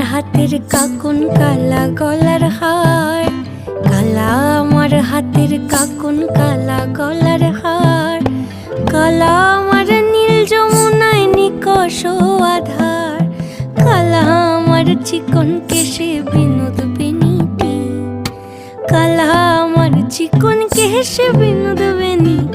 আমার হাতের কাকুন কালা গলার হার, কালা আমার হাতের কাকুন কালা গলার হার, কালা আমার নীল যমুনায় নিকষ আধার, কালা আমার চিকন কেশে বিনোদ বেনিটি কালা আমার চিকন কেশে বিনোদ বেনিটি